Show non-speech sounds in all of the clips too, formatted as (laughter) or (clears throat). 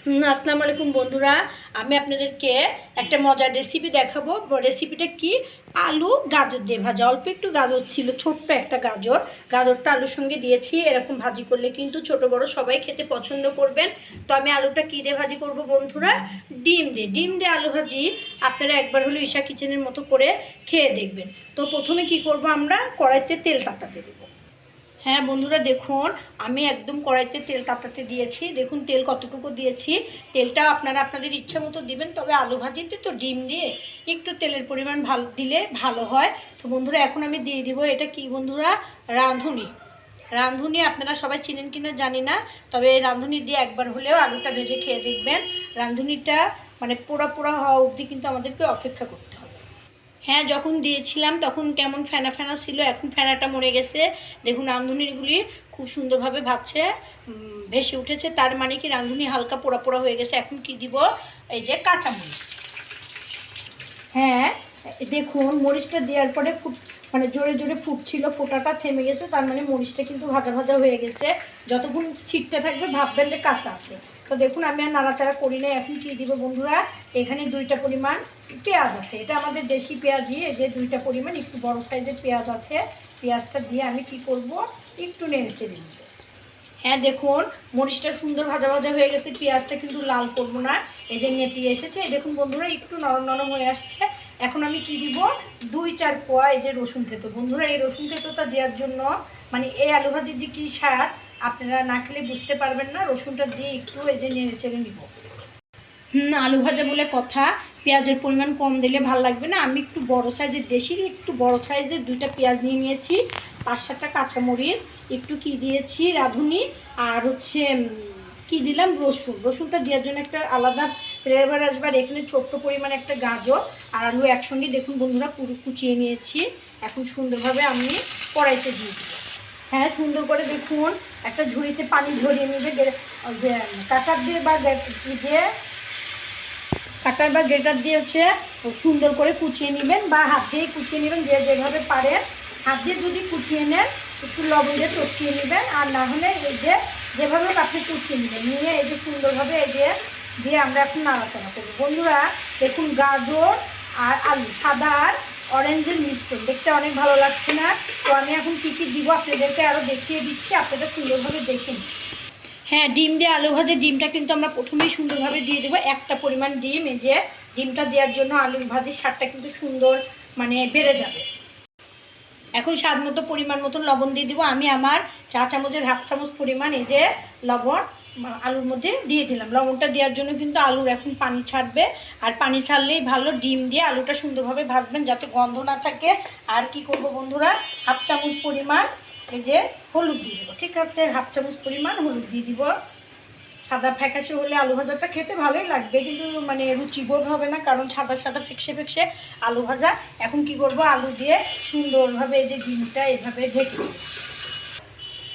আসসালামু আলাইকুম বন্ধুরা। আমি আপনাদেরকে একটা মজার রেসিপি দেখাবো। রেসিপিটা কি? আলু, গাজর দিয়ে ভাজা। অল্প একটু গাজর ছিল, ছোট্ট একটা গাজর। গাজরটা আলুর সঙ্গে দিয়েছি, এরকম ভাজি করলে কিন্তু ছোট, বড় সবাই খেতে পছন্দ করবেন। তো আমি আলুটা কী দিয়ে ভাজি করব বন্ধুরা? ডিম দিয়ে। ডিম দিয়ে আলু ভাজি আপনারা একবার হলো ঈশা কিচেনের মতো করে খেয়ে দেখবেন। তো প্রথমে কি করব আমরা? কড়াইতে তেল তাতাতে দেবো। হ্যাঁ বন্ধুরা দেখুন, আমি একদম কড়াইতে তেল তাতাতে দিয়েছি। দেখুন, তেল কতটুকু দিয়েছি। তেলটা আপনারা আপনাদের ইচ্ছা মতো দিবেন, তবে আলু ভাজিতে তো ডিম দিয়ে একটু তেলের পরিমাণ ভালো, দিলে ভালো হয়। তো বন্ধুরা, এখন আমি দিয়ে দিব এটা কি বন্ধুরা? রাঁধুনি। রাঁধুনি আপনারা সবাই চিনেন কিনা জানি না, তবে রাঁধুনি দিয়ে একবার হলেও আলুটা ভেজে খেয়ে দেখবেন। রাঁধুনিটা মানে পোড়া পোড়া হওয়া অবধি কিন্তু আমাদেরকে অপেক্ষা করতে হ্যাঁ যখন দিয়েছিলাম তখন কেমন ফেনা ফেনা ছিল, এখন ফেনাটা মরে গেছে। দেখুন রাঁধুনিগুলি খুব সুন্দরভাবে ভাবছে ভেসে উঠেছে। তার মানে কি, রাঁধুনি হালকা পোড়া পোড়া হয়ে গেছে। এখন কি দিব? এই যে কাঁচামরিচ হ্যাঁ দেখুন, মরিচটা দেওয়ার পরে ফুট মানে জোরে জোরে ফুটছিল, ফোটাটা থেমে গেছে। তার মানে মরিচটা কিন্তু ভাজা ভাজা হয়ে গেছে। যতক্ষণ ছিটতে থাকবে, ভাববেন যে কাঁচা আছে। তো দেখুন, আমি আর নাড়াচাড়া করি না এখন কি দিব বন্ধুরা? এখানে দুইটা পরিমাণ পেঁয়াজ আছে। এটা আমাদের দেশি পেঁয়াজই যে দুইটা পরিমাণ, একটু বড় সাইজের পেঁয়াজ আছে। পেঁয়াজটা দিয়ে আমি কি করব? একটু নেড়ে চেড়ে দিব হ্যাঁ দেখুন, মরিচটা সুন্দর ভাজা ভাজা হয়ে গেছে, পেঁয়াজটা কিন্তু লাল করব না। এই যে নেতিয়ে এসেছে দেখুন বন্ধুরা, একটু নরম নরম হয়ে আসছে। এখন আমি কি দিব? দুই চার কোয়া এই যে রসুন থেতো। বন্ধুরা, এই রসুন থেতোটা দেওয়ার জন্য মানে এই আলু ভাজির যে কী স্বাদ আপনারা না খেলে বুঝতে পারবেন না, রসুনটা দিয়ে একটু এই যে নেড়ে চেড়ে নিব। হুম, আলু ভাজা বলে কথা। পেঁয়াজের পরিমাণ কম দিলে ভালো লাগবে না। আমি একটু বড় সাইজের দেশি একটু বড় সাইজের দুইটা পেঁয়াজ নিয়ে নিয়েছি। পাঁচ সাতটা কাঁচামরিচ, একটু কি দিয়েছি, রাঁধুনি আর হচ্ছে কি দিলাম? রসুন। রসুনটা দেওয়ার জন্য একটা আলাদা ফ্লেভার আসবে। আর এখানে ছোট্ট পরিমাণে একটা গাজর আর আলু একসঙ্গে দেখুন বন্ধুরা, পুরো কুচিয়ে নিয়েছি। এখন সুন্দরভাবে আমি কড়াইতে দিয়ে দিব হ্যাঁ সুন্দর করে দেখুন। একটা ঝুড়িতে পানি ঝরিয়ে নেবে যে, কাটার দিয়ে বা দিয়ে কাটার বা গ্রেটার দিয়ে হচ্ছে সুন্দর করে কুচিয়ে নেবেন বা হাত দিয়ে কুচিয়ে নেবেন, যে যেভাবে পারেন। হাত দিয়ে যদি কুচিয়ে নেন, একটু লবণ দিয়ে চটকিয়ে নেবেন, আর না হলে এই যে যেভাবে আপনি কুচিয়ে নেবেন। নিয়ে এই যে সুন্দরভাবে এই যে, দিয়ে আমরা এখন নাড়াচাড়া করব। বন্ধুরা, দেখুন গাজর আর আলু, সাদা আর অরেঞ্জের মিশ্রণ দেখতে অনেক ভালো লাগছে না? তো আমি এখন কী কী দিব আপনাদেরকে আরও দেখিয়ে দিচ্ছি, আপনারা সুন্দরভাবে দেখে হ্যাঁ ডিম দিয়ে আলু ভাজে ডিমটা কিন্তু আমরা প্রথমেই সুন্দরভাবে দিয়ে দেবো। একটা পরিমাণ ডিম যে ডিমটা দেওয়ার জন্য আলু ভাজির স্বাদটা কিন্তু সুন্দর মানে বেড়ে যাবে। এখন স্বাদ মতো পরিমাণ মতন লবণ দিয়ে দিব। আমি আমার চা চামচের হাফ চামচ পরিমাণ এই যে লবণ আলুর মধ্যে দিয়ে দিলাম। লবণটা দেওয়ার জন্য কিন্তু আলুর এখন পানি ছাড়বে। আর পানি ছাড়লেই ভালো, ডিম দিয়ে আলুটা সুন্দরভাবে ভাজবেন যাতে গন্ধ না থাকে। আর কি করব বন্ধুরা? হাফ চামচ পরিমাণ এই যে হলুদ দিয়ে দেবো। ঠিক আছে? হাফ চামচ পরিমাণ হলুদ দিয়ে দিব। সাদা ফ্যাকাশে হলে আলু ভাজাটা খেতে ভালোই লাগবে। কিন্তু মানে রুচিবোধ হবে না, কারণ সাদা সাদা ফেকসে ফেকসে আলু ভাজা। এখন কি করব? আলু দিয়ে সুন্দরভাবে এই যে ডিমটা এভাবে ঢেকে।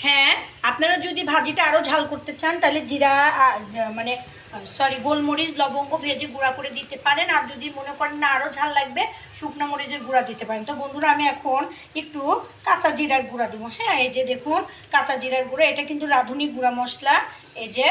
হ্যাঁ আপনারা যদি ভাজিটা আরও ঝাল করতে চান, তাহলে জিরা মানে সরি গোলমরিচ, লবঙ্গ ভেজে গুঁড়া করে দিতে পারেন। আর যদি মনে করেন না আরও ঝাল লাগবে, শুকনো মরিচের গুঁড়া দিতে পারেন। তো বন্ধুরা, আমি এখন একটু কাঁচা জিরার গুঁড়া দেবো। হ্যাঁ এই যে দেখুন, কাঁচা জিরার গুঁড়া, এটা কিন্তু রাঁধুনি গুঁড়া মশলা, এই যে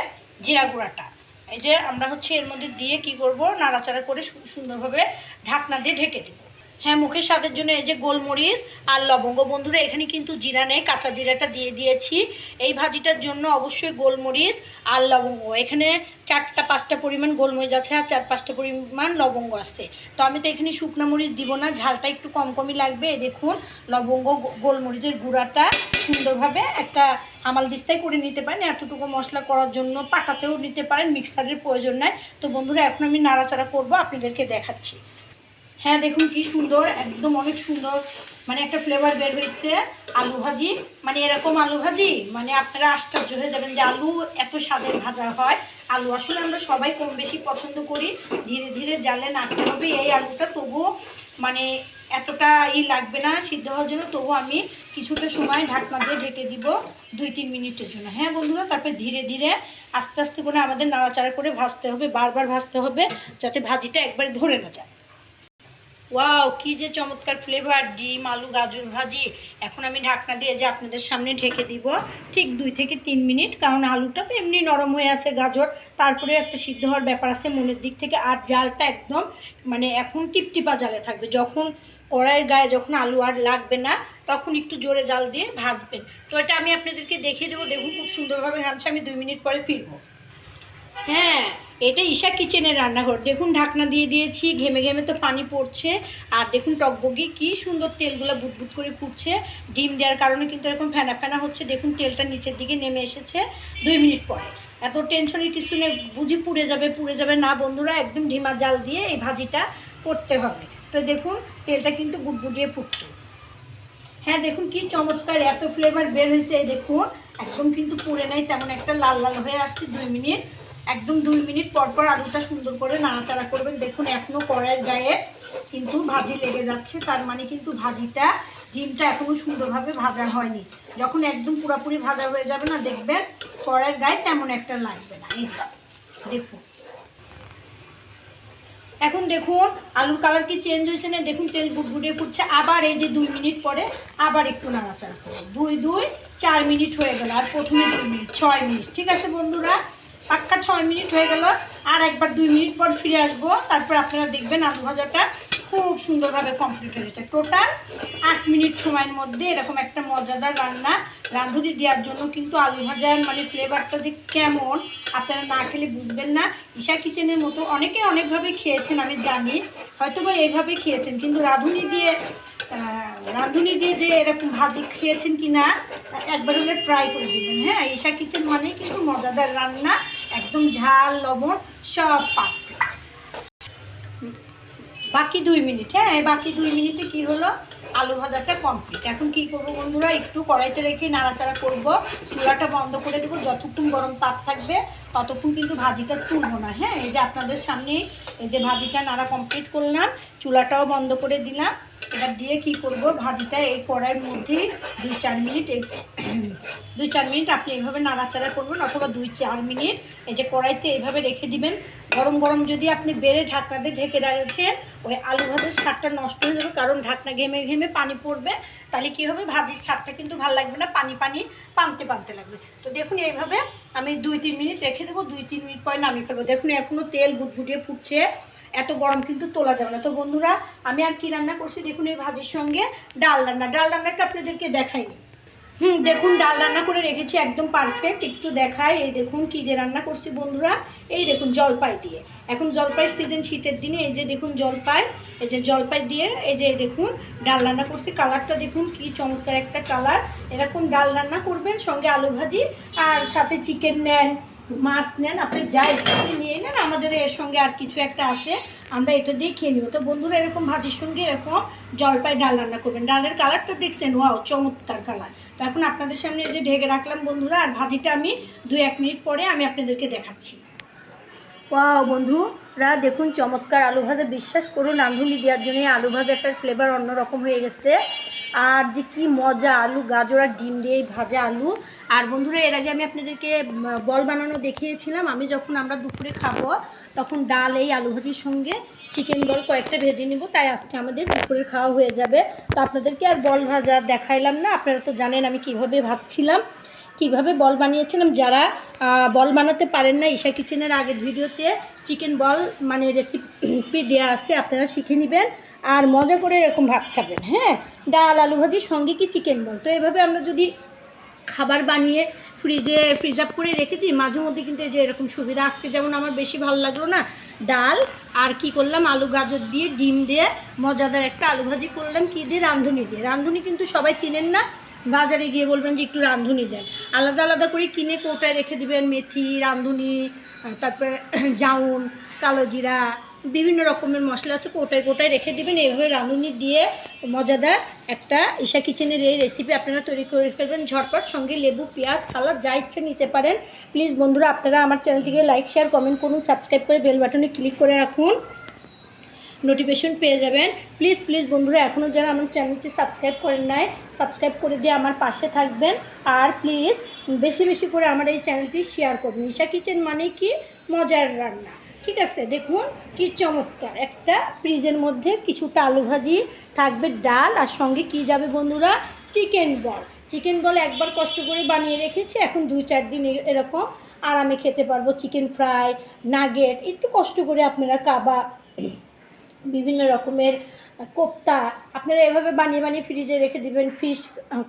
জিরা গুঁড়াটা। এই যে আমরা হচ্ছে এর মধ্যে দিয়ে কি করব, নাড়াচাড়া করে সুন্দরভাবে ঢাকনা দিয়ে ঢেকে দেবো। হ্যাঁ মুখের স্বাদের জন্য এই যে গোলমরিচ আর লবঙ্গ। বন্ধুরা, এখানে কিন্তু জিরা নেই, কাঁচা জিরাটা দিয়ে দিয়েছি। এই ভাজিটার জন্য অবশ্যই গোলমরিচ আর লবঙ্গ। এখানে চারটা, পাঁচটা পরিমাণ গোলমরিচ আছে আর চার, পাঁচটা পরিমাণ লবঙ্গ আছে। তো আমি তো এখানে শুকনো মরিচ দিব না, ঝালটা একটু কম কমই লাগবে। দেখুন, লবঙ্গ গোলমরিচের গুঁড়াটা সুন্দরভাবে একটা হামাল দিস্তায় করে নিতে পারেন। এতটুকু মশলা করার জন্য পাটাতেও নিতে পারেন, মিক্সারের প্রয়োজন নাই। তো বন্ধুরা, এখন আমি নাড়াচাড়া করব, আপনাদেরকে দেখাচ্ছি। হ্যাঁ দেখুন কি সুন্দর, একদম অনেক সুন্দর মানে একটা ফ্লেভার বের হয়েছে, আলু ভাজি। মানে এরকম আলু ভাজি মানে আপনারা আশ্চর্য হয়ে যাবেন যে আলু এত স্বাদের ভাজা হয়। আলু আসলে আমরা সবাই কম বেশি পছন্দ করি। ধীরে ধীরে জালে নাড়তে হবে এই আলুটা, তবুও মানে এতটা ই লাগবে না, সিদ্ধ হওয়ার জন্য। তবু আমি কিছুটা সময় ঢাকনা দিয়ে ঢেকে দিব, দুই তিন মিনিটের জন্য। হ্যাঁ বন্ধুরা, তারপরে ধীরে ধীরে আস্তে আস্তে করে আমাদের নাড়াচাড়া করে ভাজতে হবে, বারবার ভাজতে হবে, যাতে ভাজিটা একবারে ধরে না যায়। ওয়াও কি যে চমৎকার ফ্লেভার ডিম, আলু, গাজর ভাজি। এখন আমি ঢাকনা দিয়ে যে আপনাদের সামনে ঢেকে দিব, ঠিক দুই থেকে তিন মিনিট, কারণ আলুটা তো এমনি নরম হয়ে আছে গাজর। তারপরে একটা সিদ্ধ হওয়ার ব্যাপার আছে মনের দিক থেকে, আর জালটা একদম মানে এখন টিপটিপা জালে থাকবে। যখন কড়াইয়ের গায়ে যখন আলু আর লাগবে না, তখন একটু জোরে জাল দিয়ে ভাজবেন। তো এটা আমি আপনাদেরকে দেখিয়ে দেবো। দেখুন, খুব সুন্দরভাবে ঘামছে আমি দুই মিনিট পরে ফিরবো। হ্যাঁ এটা ঈশা কিচেনের রান্নাঘর। দেখুন, ঢাকনা দিয়ে দিয়েছি, ঘেমে ঘেমে তো পানি পড়ছে। আর দেখুন টকবগি কি সুন্দর তেলগুলো বুটবুট করে ফুটছে। ডিম দেওয়ার কারণে কিন্তু এরকম ফেনা ফেনা হচ্ছে। দেখুন, তেলটা নিচের দিকে নেমে এসেছে দুই মিনিট পরে। এত টেনশনের কিছু নেই, বুঝি পুড়ে যাবে পুড়ে যাবে। না বন্ধুরা, একদম ঢিমা জাল দিয়ে এই ভাজিটা করতে হবে। তো দেখুন, তেলটা কিন্তু বুটবুটিয়ে ফুটছে। হ্যাঁ দেখুন, কি চমৎকার, এত ফ্লেভার বের হয়েছে। দেখুন, একদম কিন্তু পুড়ে নাই, তেমন একটা লাল লাল হয়ে আসছে দুই মিনিট। একদম দুই মিনিট পর পর আলুটা সুন্দর করে নাড়াচাড়া করবেন। দেখুন এখনও কড়াইয়ের গায়ে কিন্তু ভাজি লেগে যাচ্ছে। তার মানে কিন্তু ভাজিটা, ডিমটা এখনও সুন্দরভাবে ভাজা হয়নি। যখন একদম পুরোপুরি ভাজা হয়ে যাবে না, দেখবেন কড়াইয়ের গায়ে তেমন একটা লাগবে না। এই দেখুন। এখন দেখুন, আলুর কালার কি চেঞ্জ হয়েছে না, দেখুন তেল বুটবুটিয়ে ফুটছে। আবার এই যে দুই মিনিট পরে আবার একটু নাড়াচাড়া করব দুই দুই, চার মিনিট হয়ে গেল, আর প্রথমে দুই মিনিট, ছয় মিনিট। ঠিক আছে বন্ধুরা? পাক্কা ছয় মিনিট হয়ে গেল। আর একবার দুই মিনিট পর ফিরে আসব। তারপর আপনারা দেখবেন আলু ভাজাটা খুব সুন্দরভাবে কমপ্লিট হয়ে গেছে। টোটাল আট মিনিট সময়ের মধ্যে এরকম একটা মজাদার রান্না রাঁধুনি দেওয়ার জন্য কিন্তু আলু ভাজার মানে ফ্লেভারটা যে কেমন আপনারা না খেলে বুঝবেন না। ঈশা কিচেনের মতো অনেকে অনেকভাবে খেয়েছেন, আমি জানি। হয়তো বা এইভাবে খেয়েছেন, কিন্তু রাঁধুনি দিয়ে রাঁধুনি দিয়ে যে এরকম ভাজি খেয়েছেন কি না একবার হলে ট্রাই করে দিবেন হ্যাঁ ঈশা কিচেন মানেই কিন্তু মজাদার রান্না। একদম ঝাল, লবণ, সব পারফেক্ট বাকি দুই মিনিট হ্যাঁ বাকি দুই মিনিটে কি হলো? আলু ভাজাটা কমপ্লিট এখন কি করব বন্ধুরা? একটু কড়াইতে রেখে নাড়াচাড়া করব। চুলাটা বন্ধ করে দেবো। যতক্ষণ গরম তাপ থাকবে, ততক্ষণ কিন্তু ভাজিটা তুলবো না হ্যাঁ? এই যে আপনাদের সামনে এই যে ভাজিটা নাড়া কমপ্লিট করলাম, চুলাটাও বন্ধ করে দিলাম। এবার দিয়ে কি করব? ভাজিটা এই কড়াইয়ের মধ্যেই দুই চার মিনিট (clears throat) দুই চার মিনিট আপনি এইভাবে নাড়াচাড়া করবেন অথবা দুই চার মিনিট এই যে কড়াইতে এইভাবে রেখে দিবেন। গরম গরম যদি আপনি বেড়ে ঢাকনা দিয়ে ঢেকে রাখেন, ওই আলু ভাজার স্বাদটা নষ্ট হয়ে যাবে কারণ ঢাকনা ঘেমে ঘেমে পানি পড়বে। তাহলে কী হবে? ভাজির স্বাদটা কিন্তু ভালো লাগবে না, পানি পানি পানতে পানতে লাগবে। তো দেখুন এইভাবে আমি দুই তিন মিনিট রেখে দেবো, দুই তিন মিনিট পরে নামিয়ে ফেলব। দেখুন এখনও তেল বুটবুটিয়ে ফুটছে। এত গরম কিন্তু তোলা যাবে না। তো বন্ধুরা, আমি আর কি রান্না করছি? দেখুন এই ভাজির সঙ্গে ডাল রান্না। ডাল রান্নাটা আপনাদেরকে দেখাইনি। হুম, দেখুন, ডাল রান্না করে রেখেছি, একদম পারফেক্ট একটু দেখায় এই দেখুন কী দিয়ে রান্না করছি বন্ধুরা। এই দেখুন জলপাই দিয়ে। এখন জলপাই সিজন শীতের দিনে, এই যে দেখুন জলপাই, এই যে জলপাই দিয়ে, এই যে দেখুন ডাল রান্না করছি। কালারটা দেখুন কি চমৎকার একটা কালার। এরকম ডাল রান্না করবেন, সঙ্গে আলু ভাজি আর সাথে চিকেন নেন মাছ নেন, আপনি যাই নিয়ে নেন, আমাদের এর সঙ্গে আর কিছু একটা আছে, আমরা এটা দিয়ে খেয়ে নিব। তো বন্ধুরা, এরকম ভাজির সঙ্গে এরকম জলপাই ডাল রান্না করবেন। ডালের কালারটা দেখছেন, ওয়াও, চমৎকার কালার। তো এখন আপনাদের সামনে যে ঢেকে রাখলাম বন্ধুরা, আর ভাজিটা আমি দু এক মিনিট পরে আমি আপনাদেরকে দেখাচ্ছি। ওয়াও বন্ধুরা দেখুন, চমৎকার আলু ভাজা। বিশ্বাস করুন রাঁধুনি দেওয়ার জন্য আলু ভাজাটার ফ্লেভার অন্যরকম হয়ে গেছে। আর যে কি মজা আলু, গাজর আর ডিম দিয়ে ভাজা আলু। আর বন্ধুরা, এর আগে আমি আপনাদেরকে বল বানানো দেখিয়েছিলাম। আমি যখন আমরা দুপুরে খাব, তখন ডাল, এই আলু ভাজির সঙ্গে চিকেন বল কয়েকটা ভেজে নিব। তাই আজকে আমাদের দুপুরে খাওয়া হয়ে যাবে। তো আপনাদেরকে আর বল ভাজা দেখাইলাম না। আপনারা তো জানেন আমি কীভাবে ভাবছিলাম কীভাবে বল বানিয়েছিলাম। যারা বল বানাতে পারেন না, ঈশা কিচেনের আগের ভিডিওতে চিকেন বল মানে রেসিপি দেওয়া আছে, আপনারা শিখে নেবেন। আর মজা করে এরকম ভাত খাবেন হ্যাঁ? ডাল, আলু ভাজির সঙ্গে কি চিকেন বল? তো এভাবে আমরা যদি খাবার বানিয়ে ফ্রিজে ফ্রিজ আপ করে রেখে দিই, মাঝে মধ্যে কিন্তু এই যে এরকম সুবিধা আজকে যেমন আমার বেশি ভালো লাগল না, ডাল আর কি করলাম? আলু, গাজর দিয়ে, ডিম দিয়ে মজাদার একটা আলু ভাজি করলাম, কি দিয়ে? রাঁধুনি দিয়ে। রাঁধুনি কিন্তু সবাই চিনেন না, বাজারে গিয়ে বলবেন যে একটু রাঁধুনি দেন। আলাদা আলাদা করে কিনে কোটায় রেখে দিবেন, মেথি, রাঁধুনি, তারপরে (clears throat) জাউন, কালো জিরা বিভিন্ন রকমের মশলা আছে, কোটায় কোটায় রেখে দিবেন। এইভাবে রাঁধুনি দিয়ে মজাদার একটা ঈশা কিচেনের এই রেসিপি আপনারা তৈরি করে ফেলবেন। ঝটপট সঙ্গে লেবু, পেঁয়াজ, সালাদ, যা ইচ্ছে নিতে পারেন। প্লিজ বন্ধুরা, আপনারা আমার চ্যানেলটিকে লাইক শেয়ার কমেন্ট করুন। সাবস্ক্রাইব করে বেল বাটনে ক্লিক করে রাখুন। নোটিফিকেশন পেয়ে যাবেন। প্লিজ প্লিজ বন্ধুরা এখনও যারা আমার চ্যানেলটি সাবস্ক্রাইব করেন নাই সাবস্ক্রাইব করে দিয়ে আমার পাশে থাকবেন। আর প্লিজ বেশি বেশি করে আমার এই চ্যানেলটি শেয়ার করবেন ঈশা কিচেন মানে কি? মজার রান্না। ঠিক আছে, দেখুন কি চমৎকার। একটা ফ্রিজের মধ্যে কিছুটা আলু ভাজি থাকবে, ডাল, আর সঙ্গে কি যাবে বন্ধুরা? চিকেন বল। চিকেন বল একবার কষ্ট করে বানিয়ে রেখেছি, এখন দুই চার দিন এরকম আরামে খেতে পারব। চিকেন ফ্রাই, নাগেট, একটু কষ্ট করে আপনারা কাবা বিভিন্ন রকমের কোপ্তা, আপনারা এভাবে বানিয়ে বানিয়ে ফ্রিজে রেখে দিবেন ফিশ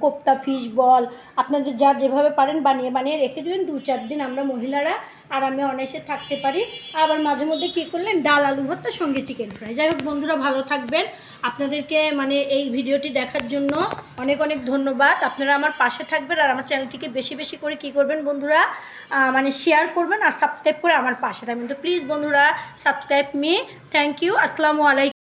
কোপ্তা ফিশ বল, আপনাদের যা যেভাবে পারেন বানিয়ে বানিয়ে রেখে দেবেন। দু চার দিন আমরা মহিলারা আরামে অনায়াসে থাকতে পারি। আবার মাঝে মধ্যে কী করলেন, ডাল, আলু ভর্তার সঙ্গে চিকেন ফ্রাই যাই হোক, বন্ধুরা, ভালো থাকবেন। আপনাদেরকে মানে এই ভিডিওটি দেখার জন্য অনেক অনেক ধন্যবাদ। আপনারা আমার পাশে থাকবেন আর আমার চ্যানেলটিকে বেশি বেশি করে কী করবেন বন্ধুরা? মানে শেয়ার করবেন আর সাবস্ক্রাইব করে আমার পাশে থাকবেন। তো প্লিজ বন্ধুরা সাবস্ক্রাইব মি থ্যাংক ইউ আসসালামু আলাইকুম।